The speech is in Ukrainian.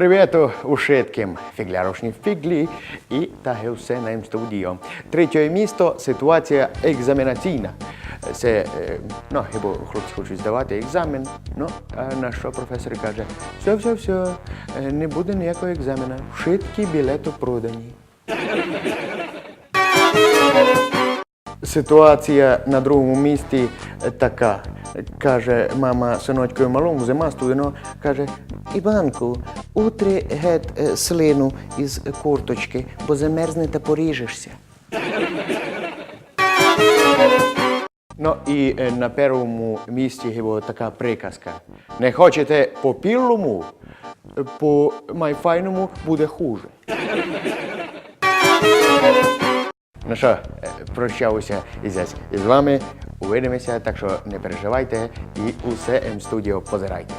Привіту ушитким фіглярошні фіглі і таге все на студіо. Третє місто ситуація екзаменаційна. Це, е, ну, хіба хлопці хочуть здавати екзамен, ну, а на що професор каже, все, все, все, не буде ніякого екзамена, вшитки білети продані. Ситуація на другому місці така. Каже мама синочкою малому, зима студено, каже, Іванку, утри геть е, слину із курточки, бо замерзне та поріжешся. Ну і е, на першому місці його така приказка. Не хочете по пілому, по майфайному буде хуже. Ну що, е, прощаюся із, із вами. Увидимося, так що не переживайте і усе М-студіо позирайте.